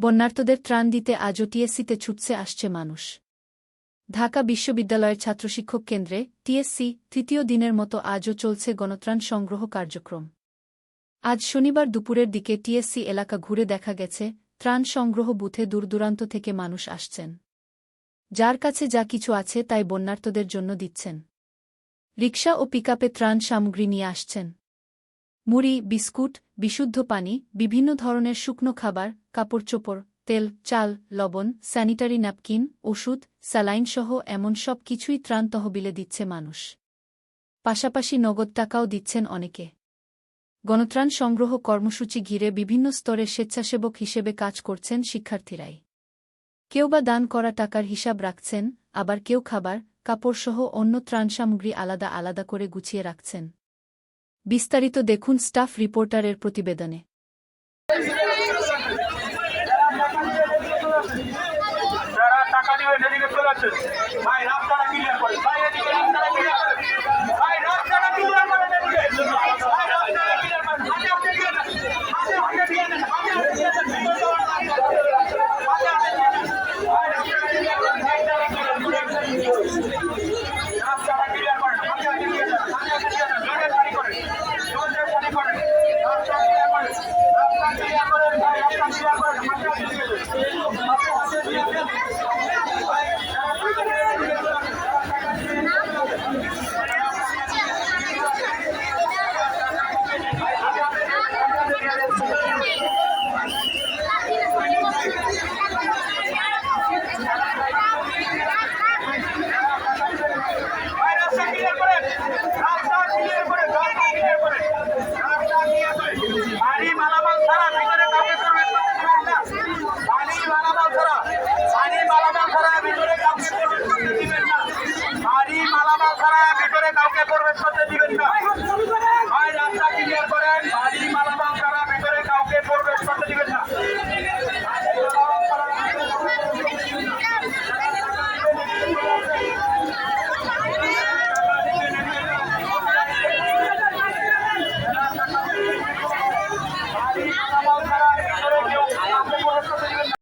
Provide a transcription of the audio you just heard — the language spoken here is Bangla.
বন্যার্তদের ত্রাণ দিতে আজও টিএসসিতে ছুটছে আসছে মানুষ। ঢাকা বিশ্ববিদ্যালয়ের ছাত্রশিক্ষক কেন্দ্রে টিএসসি তৃতীয় দিনের মতো আজও চলছে গণত্রাণ সংগ্রহ কার্যক্রম। আজ শনিবার দুপুরের দিকে টিএসসি এলাকা ঘুরে দেখা গেছে, ত্রাণ সংগ্রহ বুথে দূরদূরান্ত থেকে মানুষ আসছেন। যার কাছে যা কিছু আছে তাই বন্যার্তদের জন্য দিচ্ছেন। রিকশা ও পিকআপে ত্রাণ সামগ্রী নিয়ে আসছেন। মুড়ি, বিস্কুট, বিশুদ্ধ পানি, বিভিন্ন ধরনের শুকনো খাবার কাপড়চোপড় তেল, চাল, লবণ, স্যানিটারি ন্যাপকিন, ওষুধ স্যালাইনসহ এমন সব কিছুই ত্রাণ তহবিলে দিচ্ছে মানুষ। পাশাপাশি নগদ টাকাও দিচ্ছেন অনেকে। গণত্রাণ সংগ্রহ কর্মসূচি ঘিরে বিভিন্ন স্তরে স্বেচ্ছাসেবক হিসেবে কাজ করছেন শিক্ষার্থীরাই। কেউ বা দান করা টাকার হিসাব রাখছেন, আবার কেউ খাবার, কাপড়সহ অন্য ত্রাণ সামগ্রী আলাদা আলাদা করে গুছিয়ে রাখছেন। বিস্তারিত দেখুন স্টাফ রিপোর্টারের প্রতিবেদনে। যারা টাকা মালামাল ছাড়া প্রবেশ সাথে দিবেন না।